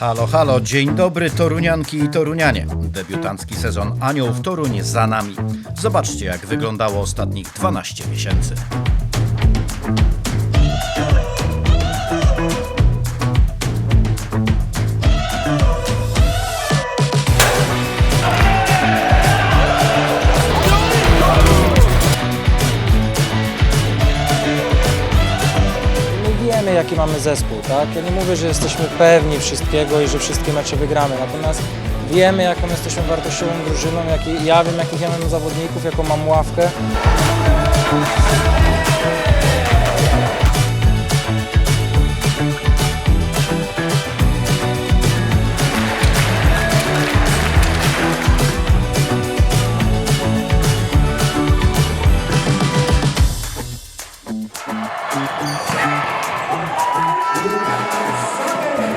Halo, halo, dzień dobry Torunianki i Torunianie. Debiutancki sezon Aniołów Toruń za nami. Zobaczcie jak wyglądało ostatnich 12 miesięcy. Wiemy, jaki mamy zespół, tak? Ja nie mówię, że jesteśmy pewni wszystkiego i że wszystkie mecze wygramy, natomiast wiemy, jaką jesteśmy wartościową drużyną, jaki, ja wiem, jakich ja mam zawodników, jaką mam ławkę. Thank you.